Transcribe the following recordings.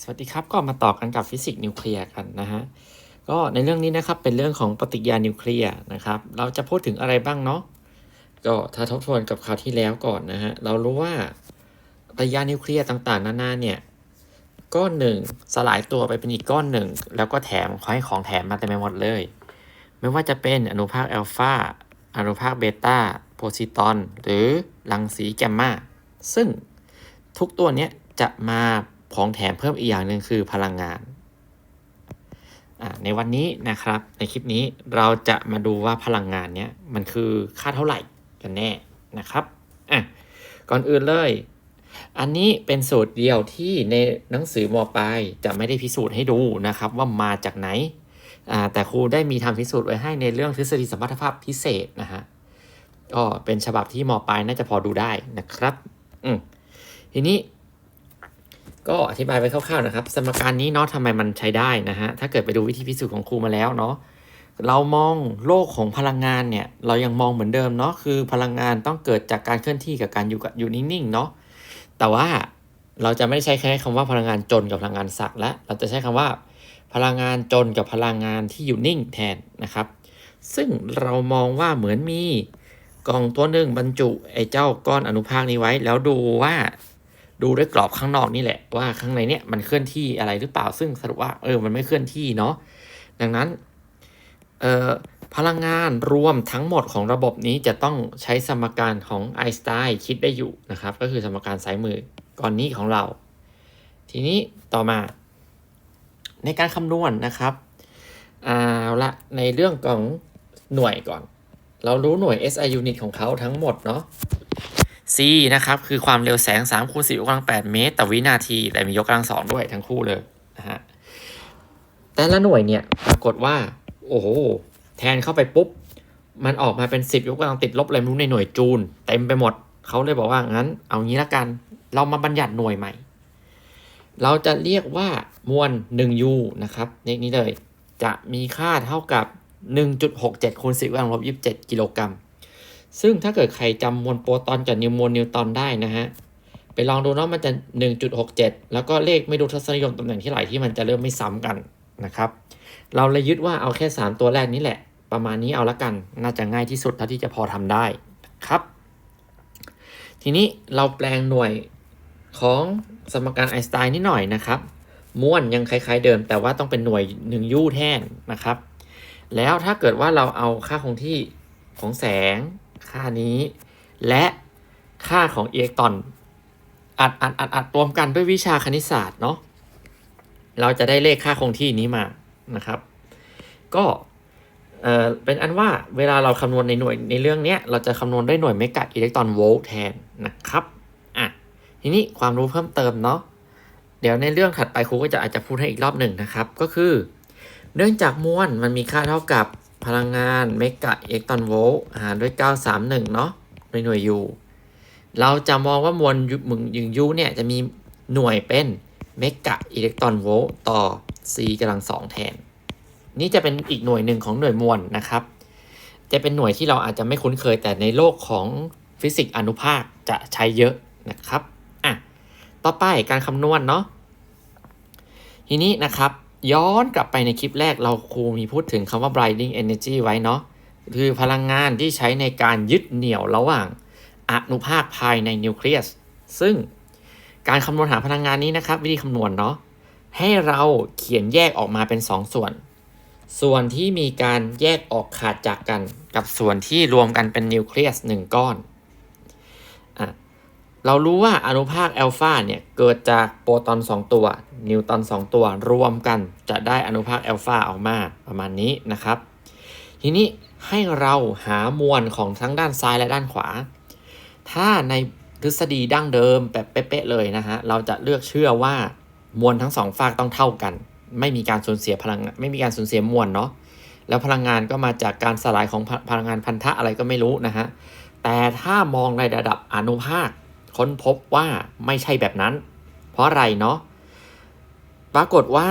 สวัสดีครับก็มาต่อกันกับฟิสิกส์นิวเคลียร์กันนะฮะก็ในเรื่องนี้นะครับเป็นเรื่องของปฏิกิริยานิวเคลียร์นะครับเราจะพูดถึงอะไรบ้างเนาะก็ถ้าทบทวนกับคราวที่แล้วก่อนนะฮะเรารู้ว่าปฏิกิริยานิวเคลียร์ต่างๆนานาเนี่ยก้อนหนึ่งสลายตัวไปเป็นอีกก้อนหนึ่ง แล้วก็แถมขอให้ของแถมมาเต็มไปหมดเลย ไม่ว่าจะเป็นอนุภาคอัลฟาอนุภาคเบต้าโพซิตอนหรือรังสีแกมมาซึ่งทุกตัวเนี้ยจะมา ของแถมเพิ่มอีกอย่างหนึ่งคือพลังงานในวันนี้นะครับในคลิปนี้เราจะมาดูว่าพลังงานเนี้ยมันคือค่าเท่าไหร่กันแน่นะครับอะก่อนอื่นเลย อันนี้เป็นสูตรเดียวที่ในหนังสือมอปลายจะไม่ได้พิสูจน์ให้ดูนะครับว่ามาจากไหนอ่าแต่ครูได้มีทำพิสูจน์ไว้ให้ในเรื่องทฤษฎีสัมพัทธภาพพิเศษนะฮะก็เป็นฉบับที่มอปลายน่าจะพอดูได้นะครับอืมทีนี้ ก็อธิบายไปคร่าวๆนะครับ สมการนี้เนาะทำไมมันใช้ได้นะฮะ ถ้าเกิดไปดูวิธีพิสูจน์ของครูมาแล้วเนาะ เรามองโลกของพลังงานเนี่ย เรายังมองเหมือนเดิมเนาะ คือพลังงานต้องเกิดจากการเคลื่อนที่กับการอยู่กับอยู่นิ่งๆเนาะ แต่ว่าเราจะไม่ใช้แค่คำว่าพลังงานจนกับพลังงานสักและ เราจะใช้คำว่า พลังงานจนกับพลังงานที่อยู่นิ่งแทนนะครับ ซึ่งเรามองว่าเหมือนมีกล่องตัวหนึ่งบรรจุไอ้เจ้าก้อนอนุภาคนี้ไว้ แล้วดูว่า ดูด้วยกรอบข้างนอกนี่แหละว่าข้างในเนี่ยมันเคลื่อนที่อะไรหรือเปล่าซึ่งสรุปว่าเออมันไม่เคลื่อนที่เนาะดังนั้นเอ่อพลังงานรวมทั้งหมดของระบบนี้จะต้องใช้สมการของไอน์สไตน์คิดได้อยู่นะครับ ก็คือสมการสายมือก้อนนี้ของเรา ทีนี้ต่อมา ในการคำนวณนะครับเอาละในเรื่องของหน่วยก่อน เรารู้หน่วย SI unit ของเขาทั้งหมดเนาะ C นะครับคือความเร็วแสง3คูณ10ยกกำลัง8เมตรต่อวินาที แต่มียกกำลัง2ด้วยทั้งคู่เลยนะฮะแต่ละหน่วยเนี่ยปรากฏว่า โอ้โห แทนเข้าไปปุ๊บ มันออกมาเป็น 10 ยกกำลังติดลบอะไรไม่รู้ในหน่วยจูลเต็มไปหมด เขาเลยบอกว่างั้น เอางี้ละกัน เรามาบัญญัติหน่วยใหม่ เราจะเรียกว่ามวล 1U นะครับเลขนี้เลย จะมีค่าเท่ากับ 1.67คูณ10กำลังลบ27 กิโลกรัม ซึ่งถ้าเกิดใครจำมวลโปรตอนกับนิวมวลนิวตอนได้นะฮะ ไปลองดูเนาะมันจะ 1.67 แล้วก็เลขไม่รู้ทศนิยมตำแหน่งที่ไหนที่มันจะเริ่มไม่ซ้ำกันนะครับ เราเลยยึดว่าเอาแค่ 3 ตัวแรกนี้แหละ ประมาณนี้เอาละกัน น่าจะง่ายที่สุดเท่าที่จะพอทำได้ครับ ทีนี้เราแปลงหน่วยของสมการไอน์สไตน์นิดหน่อยนะครับม้วนยังคล้ายๆเดิม แต่ว่าต้องเป็นหน่วย1ยูแทนนะครับ แล้วถ้าเกิดว่าเราเอาค่าคงที่ของแสง ค่านี้ และค่าของอิเล็กตรอนอัดอัดอัดอัดรวมกันด้วยวิชาคณิตศาสตร์เนาะเราจะได้เลขค่าคงที่นี้มานะครับ ก็เออเป็นอันว่าเวลาเราคำนวณในหน่วยในเรื่องเนี้ยเราจะคำนวณด้วยหน่วยเมกะอิเล็กตรอนโวลต์แทนนะครับอะทีนี้ความรู้เพิ่มเติมเนาะเดี๋ยวในเรื่องถัดไปครูก็จะอาจจะพูดให้อีกรอบหนึ่งนะครับ ก็คือ เนื่องจากมวลมันมีค่าเท่ากับ พลังงานเมกะอิเล็กตรอนโวลต์หารด้วย 931 เนาะในหน่วย U เราจะมองว่ามวลมึงยิง U เนี่ย จะมีหน่วยเป็นเมกะอิเล็กตรอนโวลต์ต่อ C กำลังสองแทน นี่จะเป็นอีกหน่วยหนึ่งของหน่วยมวลนะครับ จะเป็นหน่วยที่เราอาจจะไม่คุ้นเคยแต่ในโลกของฟิสิกส์อนุภาคจะใช้เยอะนะครับอะต่อไปการคำนวณเนาะทีนี้นะครับ ย้อนกลับไปในคลิปแรกเราครูมีพูดถึงคำว่า binding energy ไว้เนาะคือพลังงานที่ใช้ในการยึดเหนี่ยวระหว่างอนุภาคภายในนิวเคลียส ซึ่งการคำนวณหาพลังงานนี้นะครับ วิธีคำนวณเนาะให้เราเขียนแยกออกมาเป็น 2ส่วน ส่วนที่มีการแยกออกขาดจากกัน กับส่วนที่รวมกันเป็นนิวเคลียสหนึ่งก้อนอะ เรารู้ว่าอนุภาคอัลฟาเนี่ยเกิดจากโปรตอน 2 ตัว นิวตอน2 ตัวรวมกันจะได้อนุภาคอัลฟาออกมาประมาณนี้นะครับ ทีนี้ให้เราหามวลของทั้งด้านซ้ายและด้านขวา ถ้าในทฤษฎีดั้งเดิมแบบเป๊ะๆเลยนะฮะเราจะเลือกเชื่อว่ามวลทั้งสองฝากต้องเท่ากัน ไม่มีการสูญเสียพลังไม่มีการสูญเสียมวลเนาะแล้วพลังงานก็มาจากการสลายของพพลังงานพันธะอะไรก็ไม่รู้นะฮะแต่ถ้ามองในระดับอนุภาค ค้นพบว่าไม่ใช่แบบนั้น เพราะอะไรเนาะปรากฏว่า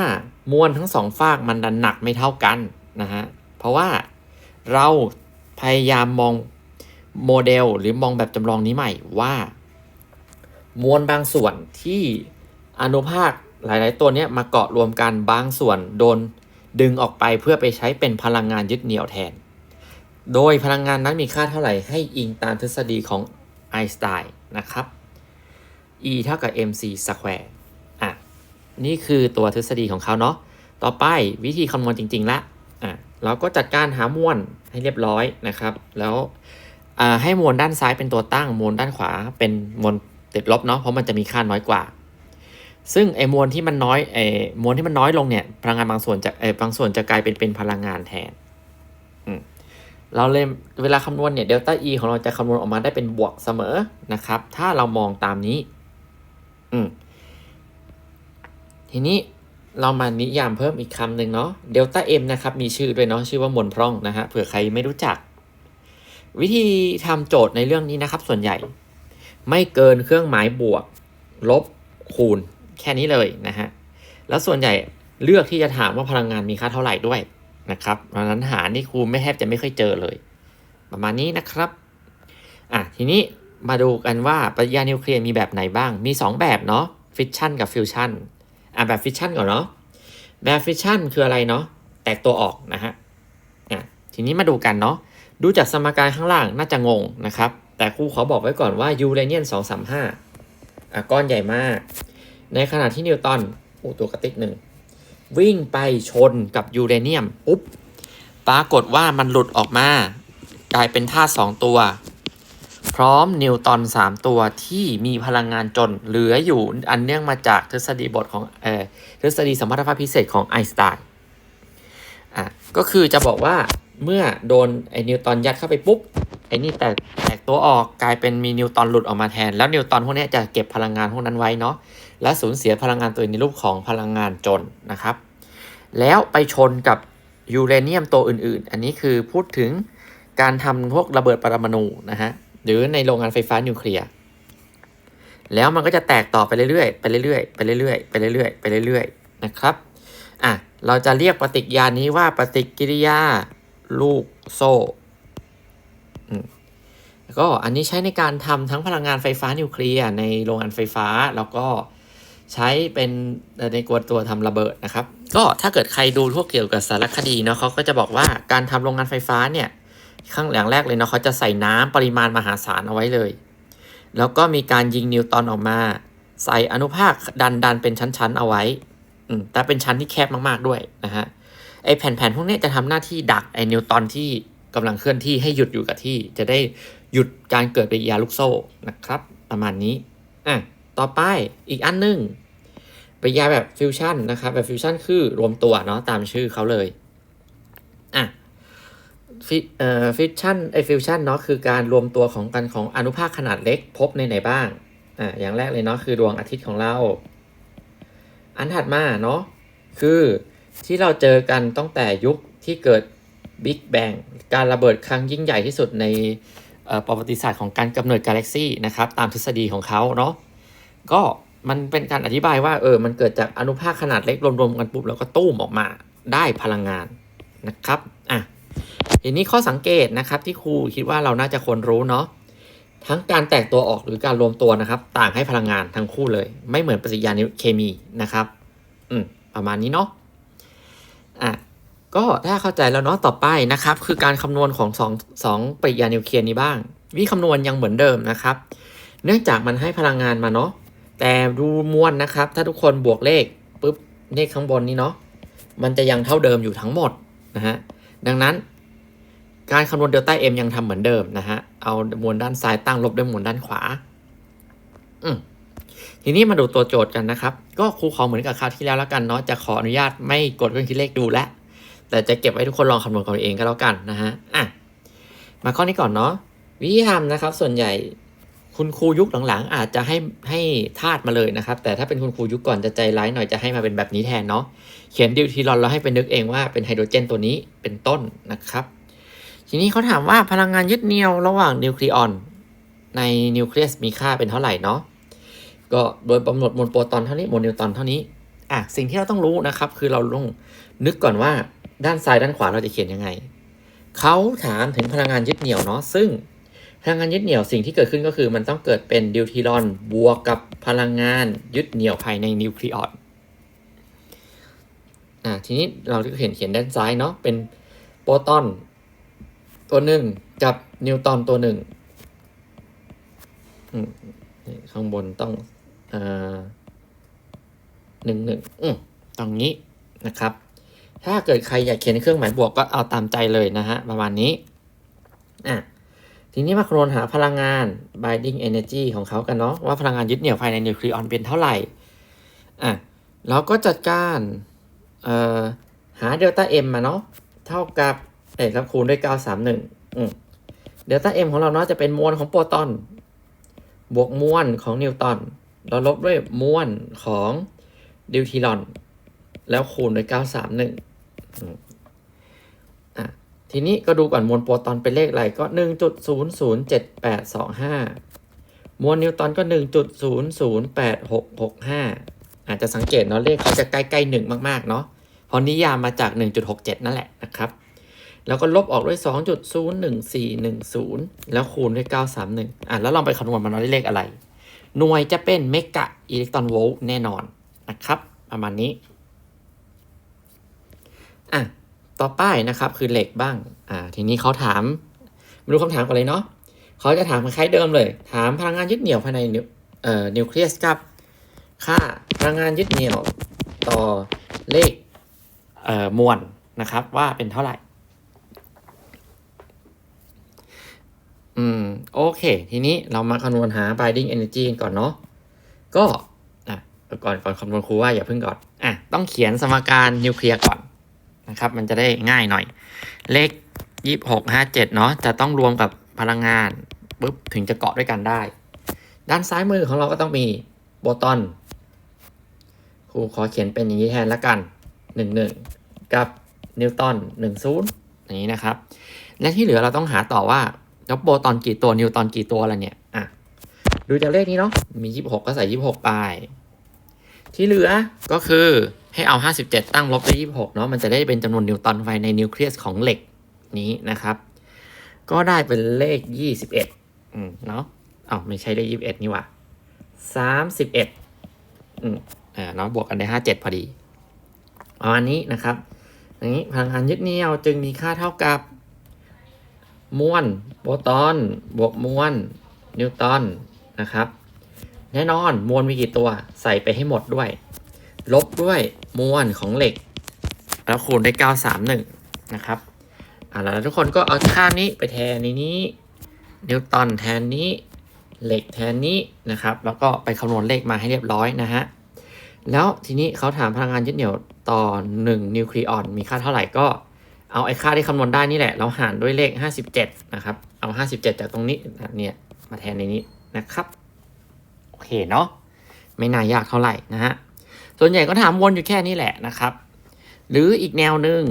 มวลทั้งสองฝากมันดันหนักไม่เท่ากันนะฮะเพราะว่าเราพยายามมองโมเดลหรือมองแบบจำลองนี้ใหม่ว่า มวลบางส่วนที่อนุภาคหลาย ๆ ตัวเนี้ยมาเกาะรวมกันบางส่วนโดนดึงออกไปเพื่อไปใช้เป็นพลังงานยึดเหนี่ยวแทน โดยพลังงานนั้นมีค่าเท่าไหร่ให้อิงตามทฤษฎีของไอน์สไตน์นะครับ E เท่ากับ mc square อะนี่คือตัวทฤษฎีของเขาเนาะต่อไปวิธีคำนวณจริงๆละอะเราก็จัดการหามวลให้เรียบร้อยนะครับ แล้วอ่าให้มวลด้านซ้ายเป็นตัวตั้งมวลด้านขวาเป็นมวลติดลบเนาะเพราะมันจะมีค่าน้อยกว่า ซึ่งไอ้มวลที่มันน้อยไอ้มวลที่มันน้อยลงเนี่ยพลังงานบางส่วนจะเออบางส่วนจะกลายเป็นเป็นพลังงานแทนอืมเราเลยเวลาคำนวณเนี่ยเดลต้า E ของเราจะคำนวณออกมาได้เป็นบวกเสมอนะครับ ถ้าเรามองตามนี้ อืมทีนี้เรามานิยามเพิ่มอีกคำหนึ่งเนาะเดลต้า M นะครับ มีชื่อด้วยเนาะชื่อว่ามวลพร่องนะฮะเผื่อใครไม่รู้จัก วิธีทำโจทย์ในเรื่องนี้นะครับ ส่วนใหญ่ ไม่เกินเครื่องหมายบวก ลบคูณ แค่นี้เลยนะฮะแล้วส่วนใหญ่เลือกที่จะถามว่าพลังงานมีค่าเท่าไหร่ด้วยนะครับเพราะนั้นหารนี่ครูไม่แทบจะไม่ค่อยเจอเลย ประมาณนี้นะครับ อะทีนี้ มาดูกันว่าปฏิกิริยานิวเคลียร์มีแบบไหนบ้าง มี 2 แบบเนาะ ฟิชชันกับฟิวชันอะแบบฟิชชันก่อนเนาะ แบบฟิชชันคืออะไรเนาะ แตกตัวออกนะฮะอะทีนี้มาดูกันเนาะ ดูจากสมการข้างล่างน่าจะงงนะครับ แต่ครูขอบอกไว้ก่อนว่ายูเรเนียม235อะก้อนใหญ่มาก ในขณะที่นิวตันโอ้ตัวกระติกหนึ่งวิ่งไปชนกับยูเรเนียมปุ๊บ ปรากฏว่ามันหลุดออกมา กลายเป็นธาตุสองตัว พร้อมนิวตอน 3 ตัวที่มีพลังงานจนเหลืออยู่อันเนื่องมาจากทฤษฎีบทของเอ่อทฤษฎีสมรรถภาพพิเศษของไอน์สไตน์อะก็คือจะบอกว่าเมื่อโดนไอ้นิวตอนยัดเข้าไปปุ๊บไอ้นี่แตกแตกตัวออกกลายเป็นมีนิวตอนหลุดออกมาแทน แล้วนิวตอนพวกนี้จะเก็บพลังงานพวกนั้นไว้เนาะและสูญเสียพลังงานตัวเองในรูปของพลังงานจนนะครับ แล้วไปชนกับยูเรเนียมตัวอื่นๆ อันนี้คือพูดถึงการทำพวกระเบิดปรมาณูนะฮะ หรือในโรงงานไฟฟ้านิวเคลียร์แล้วมันก็จะแตกต่อไปเรื่อยๆไปเรื่อยๆไปเรื่อยๆไปเรื่อยๆไปเรื่อยๆนะครับอะเราจะเรียกปฏิกิริยานี้ว่าปฏิกิริยาลูกโซ่ก็อันนี้ใช้ในการทำทั้งพลังงานไฟฟ้านิวเคลียร์ในโรงงานไฟฟ้าแล้วก็ใช้เป็นในกวนตัวทำระเบิดนะครับ ก็ถ้าเกิดใครดูพวกเกี่ยวกับสารคดีเนาะเขาก็จะบอกว่าการทำโรงงานไฟฟ้าเนี่ย ข้างอย่างแรกเลยเนาะเขาจะใส่น้ำปริมาณมหาศาลเอาไว้เลย แล้วก็มีการยิงนิวตอนออกมา ใส่อนุภาคดันดันเป็นชั้นๆเอาไว้แต่เป็นชั้นที่แคบมากๆด้วยนะฮะไอแผ่นๆพวกนี้จะทำหน้าที่ดักไอนิวตอนที่กำลังเคลื่อนที่ให้หยุดอยู่กับที่ จะได้หยุดการเกิดปฏิกิริยาลูกโซ่นะครับ ประมาณนี้อะต่อไปอีกอันหนึงปฏิกิริยาแบบฟิวชั่นนะครับแบบฟิวชั่นคือรวมตัวเนาะตามชื่อเขาเลย ฟิเอ่อฟิชชั่นไอฟิวชั่นเนาะคือการรวมตัวของกันของอนุภาคขนาดเล็กพบในไหนบ้างอ่าอย่างแรกเลยเนาะคือดวงอาทิตย์ของเรา อันถัดมาเนาะคือที่เราเจอกันตั้งแต่ยุคที่เกิดบิ๊กแบงการระเบิดครั้งยิ่งใหญ่ที่สุดในประวัติศาสตร์ของการกำเนิดกาแล็กซี่นะครับตามทฤษฎีของเขาเนาะก็มันเป็นการอธิบายว่าเออมันเกิดจากอนุภาคขนาดเล็กรวมๆกันปุ๊บแล้วก็ตู้มออกมาได้พลังงานนะครับอะ ทีนี้ข้อสังเกตนะครับที่ครูคิดว่าเราน่าจะควรรู้เนาะทั้งการแตกตัวออกหรือการรวมตัวนะครับ ต่างให้พลังงานทั้งคู่เลย ไม่เหมือนปฏิกิริยาเคมีนะครับ อืมประมาณนี้เนาะอะก็ถ้าเข้าใจแล้วเนาะต่อไปนะครับ คือการคำนวณของสองสองปฏิกิริยานิวเคลียร์นี้บ้าง วิคำนวณยังเหมือนเดิมนะครับ เนื่องจากมันให้พลังงานมาเนาะแต่ดูมวลนะครับ ถ้าทุกคนบวกเลขปุ๊บเลขข้างบนนี้เนาะมันจะยังเท่าเดิมอยู่ทั้งหมดนะฮะ ดังนั้นการคำนวณเดลต้า m ยังทำเหมือนเดิมนะฮะ เอามวลด้านซ้ายตั้งลบด้วยมวลด้านขวา อืมทีนี้มาดูตัวโจทย์กันนะครับ ก็ครูขอเหมือนกับคราวที่แล้วแล้วกันเนาะ จะขออนุญาตไม่กดเครื่องคิดเลขดูแลวแต่จะเก็บไว้ทุกคนลองคำนวณกันเองก็แล้วกันนะฮะ อะ มาข้อนี้ก่อนเนาะ วิธีทำนะครับ ส่วนใหญ่ คุณครูยุคหลังๆ อาจจะให้ให้ธาตุมาเลยนะครับ แต่ถ้าเป็นคุณครูยุคก่อนจะใจร้ายหน่อยจะให้มาเป็นแบบนี้แทนเนาะเขียนดิวทีรอนแล้วให้ไปนึกเองว่าเป็นไฮโดรเจนตัวนี้เป็นต้นนะครับ ทีนี้เขาถามว่าพลังงานยึดเหนี่ยวระหว่างนิวคลีออน ในนิวเคลียสมีค่าเป็นเท่าไหร่เนาะก็โดยกำหนดมวลโปรตอนเท่านี้มวลนิวตรอนเท่านี้อะสิ่งที่เราต้องรู้นะครับ คือเราต้องนึกก่อนว่าด้านซ้ายด้านขวาเราจะเขียนยังไงเขาถามถึงพลังงานยึดเหนี่ยวเนาะซึ่ง พลังงานยึดเหนี่ยวสิ่งที่เกิดขึ้นก็คือ มันต้องเกิดเป็นดิวทีรอนบวกกับพลังงานยึดเหนี่ยวภายในนิวคลีออนอ่าทีนี้เราก็เห็นเขียนด้านซ้ายเนาะเป็นโปรตอนตัวหนึ่งกับนิวตรอนตัวหนึ่งอืมข้างบนต้องอ่าหนึ่งหนึ่งอืมตรงนี้นะครับ ถ้าเกิดใครอยากเขียนเครื่องหมายบวกก็เอาตามใจเลยนะฮะ ประมาณนี้อะ ทีนี้มาคำนวณหาพลังงาน binding energy ของเขากันเนาะว่าพลังงานยึดเหนี่ยวภายในนิวเคลียร์เป็นเท่าไหร่อะเราก็จัดการเอ่อหาเดลต้า m มาเนาะเท่ากับเอ้ยครับคูณด้วย 931อืมเดลต้า m ของเราเนาะจะเป็นมวลของโปรตอน บวกมวลของนิวตรอนเราลบด้วยมวลของดิวทิลอน แล้วคูณด้วย 931อืมอะ ทีนี้ก็ดูก่อนมวลโปรตอนเป็นเลขอะไรก็ 1.007825 มวลนิวตอนก็ 1.008665 อาจจะสังเกตเนาะเลขเขาจะใกล้ๆหนึ่งมากๆเนาะเพราะนิยามมาจาก 1.67 นั่นแหละนะครับ แล้วก็ลบออกด้วย 2.01410 แล้วคูณด้วย 931 อะแล้วลองไปคำนวณมันว่าได้เลขอะไร หน่วยจะเป็นเมกะอิเล็กตรอนโวลต์แน่นอนนะครับ ประมาณนี้ อะ ต่อไปนะครับคือเหล็กบ้าง อ่า ทีนี้เขาถามมาดูคำถามกันเลยเนาะเขาจะถามคล้ายเดิมเลย ถามพลังงานยึดเหนี่ยวภายในเอ่อนิวเคลียสครับค่าพลังงานยึดเหนี่ยวต่อเลขเอ่อมวลนะครับ ว่าเป็นเท่าไหร่ อืม โอเค ทีนี้เรามาคำนวณหา binding energy ก่อนเนาะก็อะก่อนก่อนคำนวณครูว่าอย่าเพิ่งก่อนอะต้องเขียนสมการนิวเคลียร์ก่อน นะครับ มันจะได้ง่ายหน่อย เลขยี่หกห้าเจ็ดเนาะจะต้องรวมกับพลังงานปุ๊บถึงจะเกาะด้วยกันได้ ด้านซ้ายมือของเราก็ต้องมีโปรตอนครูขอเขียนเป็นอย่างนี้แทนละกันหนึ่งหนึ่งกับนิวตันหนึ่งศูนย์อย่างนี้นะครับ และที่เหลือเราต้องหาต่อว่าแล้วโปรตอนกี่ตัวนิวตอนกี่ตัวอะไรเนี่ยอะดูจากเลขนี้เนาะมียี่หกก็ใส่ยี่หกไป ที่เหลือก็คือ ให้เอา 57 ตั้งลบด้วย26เนาะมันจะได้เป็นจำนวนนิวตันภายในนิวเคลียสของเหล็กนี้นะครับ ก็ได้เป็นเลข 21อืมเนาะอ้าวไม่ใช่เลข 21 นี่หว่า31อืมอ่าเนาะบวกกันได้ 57 พอดีประมาณนี้นะครับอย่างนี้พลังงานยึดเหนี่ยวจึงมีค่าเท่ากับมวลโปรตอนบวกมวลนิวตันนะครับ แน่นอนมวลมีกี่ตัวใส่ไปให้หมดด้วย ลบด้วยมวลของเหล็ก แล้วคูณด้วย931 นะครับอ่าแล้วทุกคนก็เอาค่านี้ไปแทนในนี้ นิวตันแทนนี้เหล็กแทนนี้นะครับ แล้วก็ไปคำนวณเลขมาให้เรียบร้อยนะฮะ แล้วทีนี้เขาถามพลังงานยึดเหนี่ยวต่อ 1 นิวคลีออน มีค่าเท่าไหร่ก็เอาไอ้ค่าที่คำนวณได้นี่แหละ เราหารด้วยเลข 57 นะครับ เอา 57 จากตรงนี้เนี่ยมาแทนในนี้นะครับ โอเคเนาะไม่น่ายากเท่าไหร่นะฮะ ส่วนใหญ่ก็ถามวนอยู่แค่นี้แหละนะครับ หรืออีกแนวหนึ่ง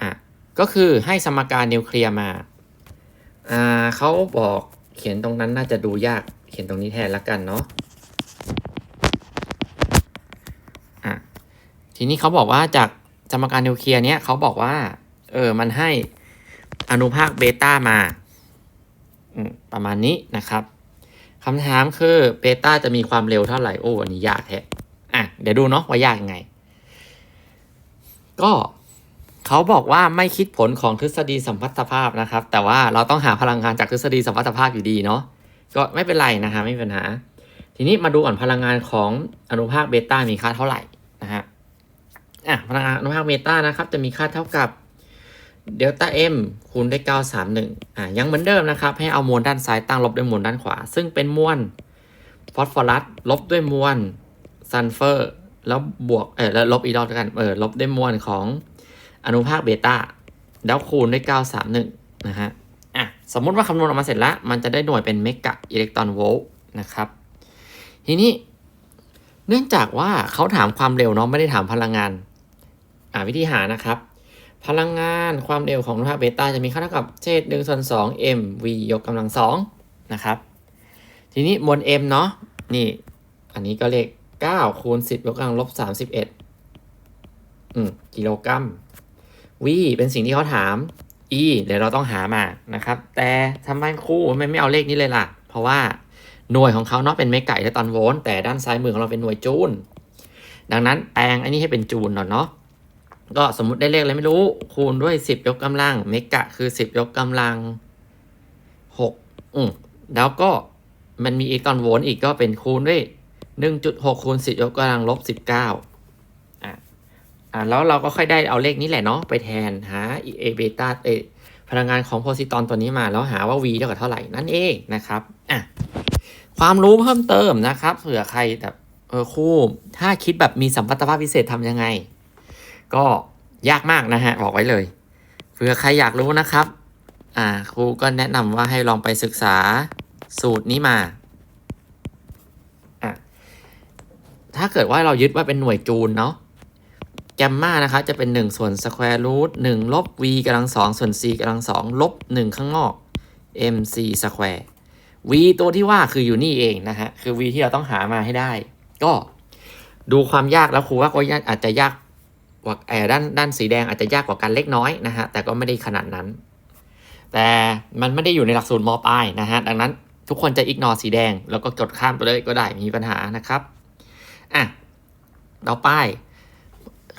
อะก็คือให้สมการนิวเคลียร์มาอ่าเขาบอกเขียนตรงนั้นน่าจะดูยากเขียนตรงนี้แทนละกันเนาะอะทีนี้เขาบอกว่าจากสมการนิวเคลียร์เนี้ยเขาบอกว่าเออมันให้อนุภาคเบต้ามาอืมประมาณนี้นะครับคำถามคือเบต้าจะมีความเร็วเท่าไหร่โอ้อันนี้ยากแท้ อะเดี๋ยวดูเนาะว่ายากยังไง ก็เขาบอกว่าไม่คิดผลของทฤษฎีสัมพัทธภาพนะครับ แต่ว่าเราต้องหาพลังงานจากทฤษฎีสัมพัทธภาพอยู่ดีเนาะก็ไม่เป็นไรนะฮะไม่มีปัญหา ทีนี้มาดูก่อนพลังงานของอนุภาคเบต้ามีค่าเท่าไหร่นะฮะอะพลังงานอนุภาคเบต้านะครับจะมีค่าเท่ากับเดลต้า m คูณด้วย931อะยังเหมือนเดิมนะครับ ให้เอามวลด้านซ้ายตั้งลบด้วยมวลด้านขวา ซึ่งเป็นมวลฟอสฟอรัสลบด้วยมวล ซัลเฟอร์แล้วบวกเออแล้วลบอีกรอลกันเออลบด้วยมวลของอนุภาคเบต้าแล้วคูณด้วย 931 นะฮะอะสมมุติว่าคำนวณออกมาเสร็จแล้ว มันจะได้หน่วยเป็นเมกะอิเล็กตรอนโวลต์นะครับ ทีนี้เนื่องจากว่าเขาถามความเร็วเนาะไม่ได้ถามพลังงานอ่าวิธีหานะครับ พลังงานความเร็วของอนุภาคเบต้าจะมีค่าเท่ากับเศษหนึ่งส่วนสอง m v ยกกำลังสองนะครับ ทีนี้มวล m เนาะนี่ อันนี้ก็เลข 9คูณ10ยกกำลังลบ31อืมกิโลกรัม v เป็นสิ่งที่เขาถาม e เดี๋ยวเราต้องหามานะครับ แต่ทำไมครูไม่ไม่เอาเลขนี้เลยล่ะ เพราะว่าหน่วยของเขาเนาะเป็นเมกะอิเล็กตรอนโวลต์แต่ด้านซ้ายมือของเราเป็นหน่วยจูล ดังนั้นแปลงอันนี้ให้เป็นจูลหน่อยเนาะก็สมมุติได้เลขอะไรไม่รู้ คูณด้วยสิบยกกำลังเมกะคือสิบยกกำลังหกอืมแล้วก็มันมีอีกตอนโวลต์อีกก็เป็นคูณด้วย หนึ่งจุดหกคูณสิบยกกำลังลบสิบเก้าอะอะแล้วเราก็ค่อยได้เอาเลขนี้แหละเนาะไปแทนหาเอเบต้าเอพลังงานของโพซิตอนตัวนี้มาแล้วหาว่า v เท่ากับเท่าไหร่นั่นเองนะครับอะความรู้เพิ่มเติมนะครับเผื่อใครแบบเออครูถ้าคิดแบบมีสัมพัทธภาพพิเศษทำยังไง ก็ยากมากนะฮะบอกไว้เลยเผื่อใครอยากรู้นะครับ อ่าครูก็แนะนำว่าให้ลองไปศึกษาสูตรนี้มาอะ ถ้าเกิดว่าเรายึดว่าเป็นหน่วยจูลเนาะแกมมานะครับจะเป็น 1 ส่วนสแควร์รูทหนึ่งลบ v กำลังสองส่วน c กำลังสองลบ 1 ข้างนอก mc สแควร์ v ตัวที่ว่าคืออยู่นี่เองนะฮะ คือ v ที่เราต้องหามาให้ได้ ก็ดูความยากแล้วครูว่าก็ยาอาจจะยากกว่าแอด้านด้านสีแดงอาจจะยากกว่ากันเล็กน้อยนะฮะ แต่ก็ไม่ได้ขนาดนั้น แต่มันไม่ได้อยู่ในหลักสูตรมปลายนะฮะ ดังนั้นทุกคนจะอิกนอสีแดง แล้วก็กดข้ามไปเลยก็ได้มีปัญหานะครับ อะต่อไป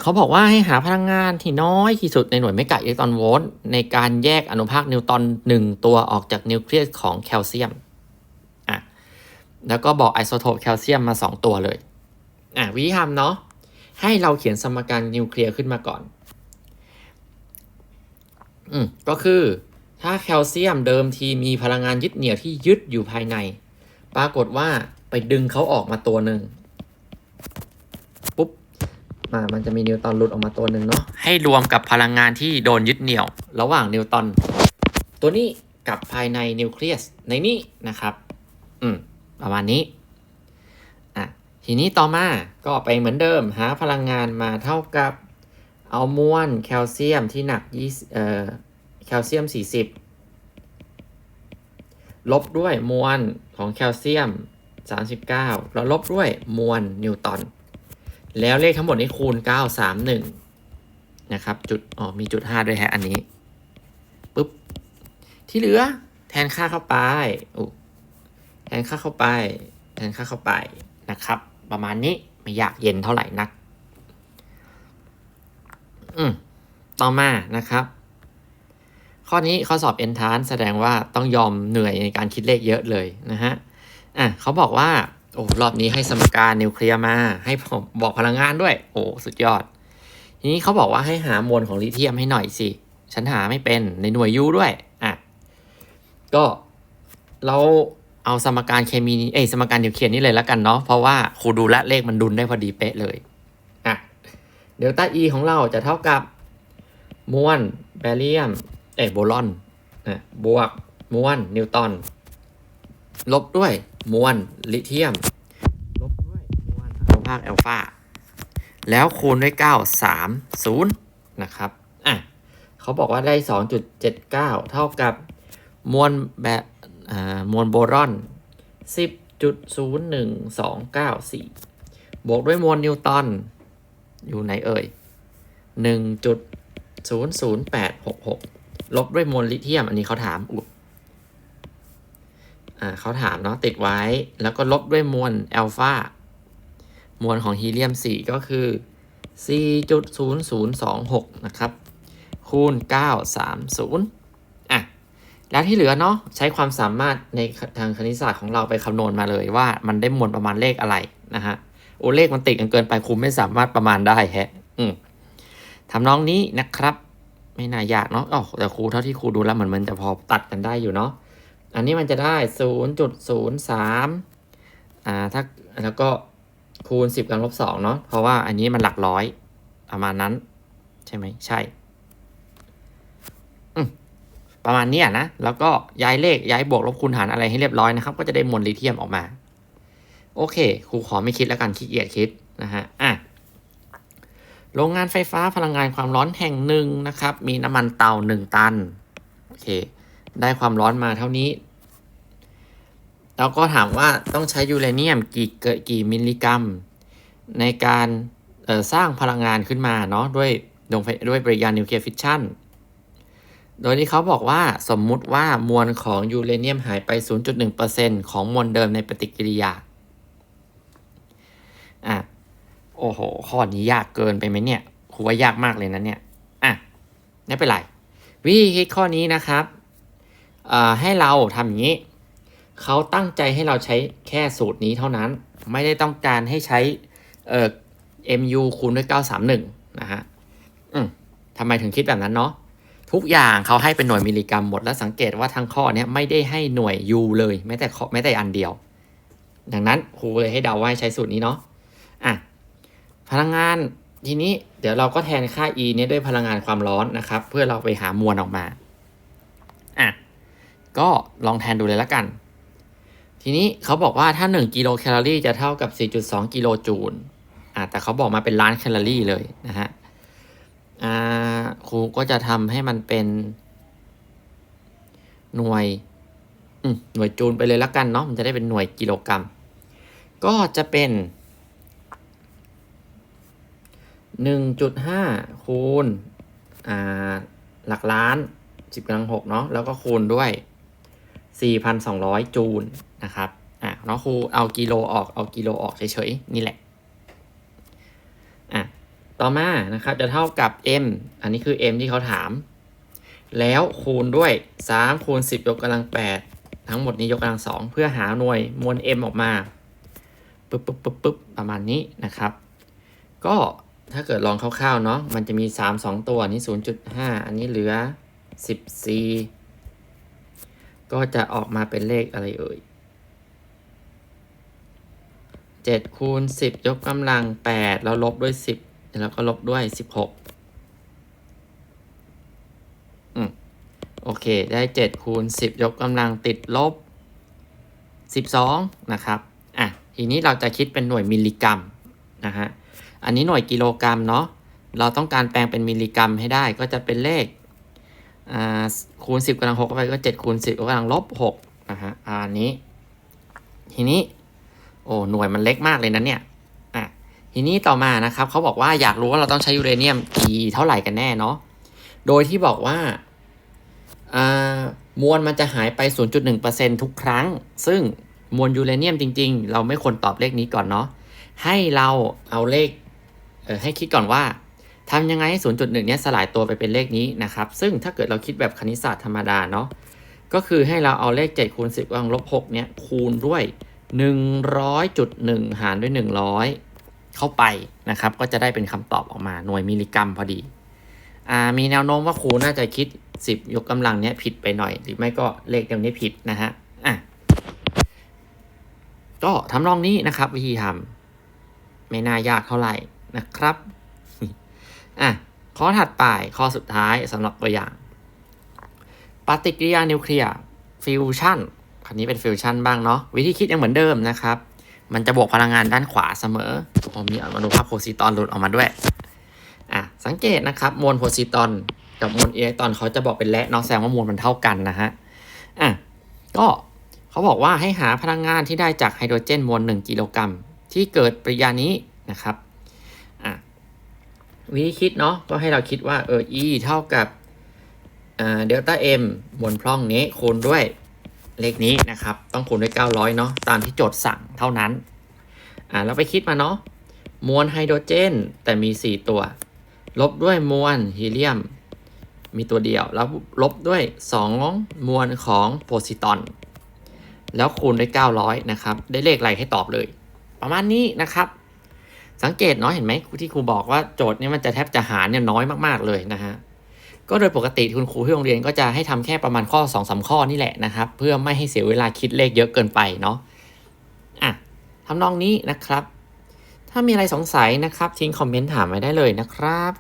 เขาบอกว่าให้หาพลังงานที่น้อยที่สุดในหน่วยเมกะอิเล็กตรอนโวลต์ในการแยกอนุภาคนิวตอนหนึ่งตัวออกจากนิวเคลียสของแคลเซียมอะแล้วก็บอกไอโซโทปแคลเซียมมา 2 ตัวเลยอะวิธีทำเนาะให้เราเขียนสมการนิวเคลียร์ขึ้นมาก่อน อืม ก็คือ ถ้าแคลเซียมเดิมทีมีพลังงานยึดเหนี่ยวที่ยึดอยู่ภายใน ปรากฏว่าไปดึงเขาออกมาตัวหนึ่ง มามันจะมีนิวตอนหลุดออกมาตัวหนึ่งเนาะให้รวมกับพลังงานที่โดนยึดเหนี่ยว ระหว่างนิวตอนตัวนี้กับภายในนิวเคลียสในนี้นะครับ อืมประมาณนี้อะทีนี้ต่อมาก็ไปเหมือนเดิมหาพลังงานมาเท่ากับเอามวลแคลเซียมที่หนัก20เอ่อแคลเซียม 40 ลบด้วยมวลของแคลเซียม 39 แล้วลบด้วยมวลนิวตัน แล้วเลขทั้งหมดนี้คูณ 931 นะครับ จุด อ๋อ มีจุด 5 ด้วยแฮะ อันนี้ปุ๊บ ที่เหลือแทนค่าเข้าไปอแทนค่าเข้าไป แทนค่าเข้าไปนะครับ ประมาณนี้ไม่อยากเย็นเท่าไหร่นัก อืม ต่อมานะครับ ข้อนี้ข้อสอบเอนทานแสดงว่าต้องยอมเหนื่อยในการคิดเลขเยอะเลยนะฮะ อะเขาบอกว่า โอ้รอบนี้ให้สมการนิวเคลียร์มา ให้ผมบอกพลังงานด้วย โอ้สุดยอด ทีนี้เขาบอกว่าให้หามวลของลิเธียมให้หน่อยสิ ฉันหาไม่เป็นในหน่วยยูด้วย อะ ก็เราเอาสมการเคมีนี้เอ้สมการนิวเคลียร์นี่เลยแล้วกันเนาะ เพราะว่าครูดูละเลขมันดุลได้พอดีเป๊ะเลย อะ เดลต้า E ของเราจะเท่ากับมวลแบเรียม เอ้โบลอนนะบวกมวลนิวตัน ลบด้วยมวลลิเธียม ลบด้วยมวลอนุภาคแอลฟาแล้วคูณด้วย 9 3 0 นะครับ อะเขาบอกว่าได้ 2.79 เท่ากับมวลแบบอ่ามวลโบรอน 10.01294 บวกด้วยมวลนิวตันอยู่ไหนเอ่ย 1.00866 ลบด้วยมวลลิเธียม อันนี้เขาถามอุด อ่าเขาถามเนาะติดไว้แล้วก็ลบด้วยมวลแอลฟามวลของฮีเลียม 4 ก็คือ 4.0026 นะครับ คูณ 930 อะ แล้วที่เหลือเนาะใช้ความสามารถในทางคณิตศาสตร์ของเราไปคำนวณมาเลยว่ามันได้มวลประมาณเลขอะไรนะฮะ โอเลขมันติดกันเกินไปครูไม่สามารถประมาณได้แฮะ อืมทำน้องนี้นะครับ ไม่น่ายากเนาะอ๋อแต่ครูเท่าที่ครูดูแล้วเหมือนมันจะพอตัดกันได้อยู่เนาะ อันนี้มันจะได้ 0.03อ่าถ้าแล้วก็คูณ 10กำลังลบ2เนาะเพราะว่าอันนี้มันหลักร้อยประมาณนั้น ใช่ไหมใช่ประมาณนี้นะ แล้วก็ย้ายเลขย้ายบวกลบคูณหารอะไรให้เรียบร้อยนะครับ ก็จะได้มวลลิเธียมออกมา โอเค ครูขอไม่คิดแล้วกันขี้เกียจคิดนะฮะ อะ โรงงานไฟฟ้าพลังงานความร้อนแห่งหนึ่งนะครับ มีน้ำมันเตาหนึ่งตัน โอเค ได้ความร้อนมาเท่านี้ แล้วก็ถามว่าต้องใช้ยูเรเนียมกี่เกิดกี่มิลลิกรัม ในการสร้างพลังงานขึ้นมาเนาะด้วยดวงไฟด้วยปริยานิวเคลียร์ฟิชชันโดยที่เขาบอกว่าสมมุติว่ามวลของยูเรเนียมหายไป 0.1%ของมวลเดิมในปฏิกิริยา อะ โอ้โห ข้อนี้ยากเกินไปไหมเนี่ยคครูว่ายากมากเลยนะเนี่ย อะ ไม่เป็นไร วิธีคิดข้อนี้นะครับ ให้เราทำอย่างนี้ เขาตั้งใจให้เราใช้แค่สูตรนี้เท่านั้น ไม่ได้ต้องการให้ใช้เอ่อ mu คูณด้วย 931 นะฮะอืมทำไมถึงคิดแบบนั้นเนาะทุกอย่างเขาให้เป็นหน่วยมิลลิกรัมหมด แล้วสังเกตว่าทั้งข้อเนี้ยไม่ได้ให้หน่วย u เลยแม้แต่ข้อแม้แต่อันเดียว ดังนั้นครูเลยให้เดาว่าให้ใช้สูตรนี้เนาะอะพลังงานทีนี้เดี๋ยวเราก็แทนค่า e เนี้ยด้วยพลังงานความร้อนนะครับ เพื่อเราไปหามวลออกมา ก็ลองแทนดูเลยละกัน ทีนี้เขาบอกว่าถ้า 1กิโลแคลอรี่จะเท่ากับ 4.2 กิโลจูลอะแต่เขาบอกมาเป็นล้านแคลอรี่เลยนะฮะอ่าครูก็จะทำให้มันเป็น หน่วยหน่วยจูลไปเลยละกันเนาะมันจะได้เป็นหน่วยกิโลกรัม ก็จะเป็น1.5คูณ อ่า หลักล้าน10กำลัง6เนาะแล้วก็คูณด้วย 4,200 จูลนะครับอะเนาะครูเอากิโลออกเอากิโลออกเฉยๆนี่แหละอะต่อมานะครับจะเท่ากับ m อันนี้คือ m ที่เขาถาม แล้วคูณด้วย 3 คูณ 10 ยกกำลัง 8 ทั้งหมดนี้ยกกำลัง 2 เพื่อหาหน่วยมวล m ออกมาปึ๊บปึ๊บปึ๊บปึ๊บประมาณนี้นะครับ ก็ถ้าเกิดลองคร่าวๆเนาะมันจะมี 3 2 ตัวอันนี้ 0.5 อันนี้เหลือ 14 ก็จะออกมาเป็นเลขอะไรเอ่ย7คูณ10ยกกำลัง8แล้วลบด้วย10แล้วก็ลบด้วย16อืมโอเค ได้7คูณ10ยกกำลังติดลบ12นะครับอะทีนี้เราจะคิดเป็นหน่วยมิลลิกรัมนะฮะ อันนี้หน่วยกิโลกรัมเนาะ เราต้องการแปลงเป็นมิลลิกรัมให้ได้ก็จะเป็นเลข คูณ 10กำลัง6ไปก็ 7 คูณ 10กำลังลบ6นะฮะอันนี้ ทีนี้ โอ้หน่วยมันเล็กมากเลยนะเนี่ยอะทีนี้ต่อมานะครับเขาบอกว่าอยากรู้ว่าเราต้องใช้ยูเรเนียมกี่เท่าไหร่กันแน่เนาะโดยที่บอกว่าามวลมันจะหายไป 0.1%ทุกครั้ง ซึ่งมวลยูเรเนียมจริง ๆ เราไม่ควรตอบเลขนี้ก่อนเนาะให้เราเอาเลขเให้คิดก่อนว่า ทำยังไงให้ 0.1 เนี้ยสลายตัวไปเป็นเลขนี้นะครับ ซึ่งถ้าเกิดเราคิดแบบคณิตศาสตร์ธรรมดาเนาะ ก็คือให้เราเอาเลข 7 คูณ 10กำลังลบ 6 เนี้ยคูณด้วย 100.1 หารด้วย 100 เข้าไปนะครับ ก็จะได้เป็นคำตอบออกมาหน่วยมิลลิกรัมพอดี อ่า มีแนวโน้มว่าครูน่าจะคิด 10 ยกกำลังเนี้ยผิดไปหน่อย หรือไม่ก็เลขตรงนี้ผิดนะฮะ อะ ก็ทำนองนี้นะครับ วิธีทำไม่น่ายากเท่าไหร่นะครับ อะข้อถัดไปข้อสุดท้ายสำหรับตัวอย่าง ปฏิกิริยานิวเคลียร์ฟิวชันคันนี้เป็นฟิวชันบ้างเนาะวิธีคิดยังเหมือนเดิมนะครับ มันจะบวกพลังงานด้านขวาเสมอผมมีอนุภาคโพซิตอนหลุดออกมาด้วยอะสังเกตนะครับมวลโพซิตอนกับมวลอิเล็กตรอนเขาจะบอกเป็นและเนอกแสดงว่ามวลมันเท่ากันนะฮะอะก็เขาบอกว่าให้หาพลังงานที่ได้จากไฮโดรเจนมวล1กิโลกรัมที่เกิดปริยานี้นะครับ วิธีคิดเนาะก็ให้เราคิดว่าเออ E เท่ากับเดลต้า M มวลพร่องนี้คูณด้วยเลขนี้นะครับ ต้องคูณด้วย 900 เนาะตามที่โจทย์สั่งเท่านั้น อ่าเราไปคิดมาเนาะมวลไฮโดรเจน แต่มี 4 ตัว ลบด้วยมวลฮีเลียม มีตัวเดียว แล้วลบด้วย 2 มวลของโพซิตอน แล้วคูณด้วย 900 นะครับ ได้เลขอะไรให้ตอบเลย ประมาณนี้นะครับ สังเกตเนาะเห็นไหมที่ครูบอกว่าโจทย์เนี้มันจะแทบจะหารเนี่ยน้อยมากๆเลยนะฮะก็โดยปกติคุณครูที่โรงเรียนก็จะให้ทำแค่ประมาณข้อ2อสข้อนี่แหละนะครับ เพื่อไม่ให้เสียเวลาคิดเลขเยอะเกินไปเนาะอะทำนองนี้นะครับ ถ้ามีอะไรสงสัยนะครับทิ้งคอมเมนต์ถามไว้ได้เลยนะครับ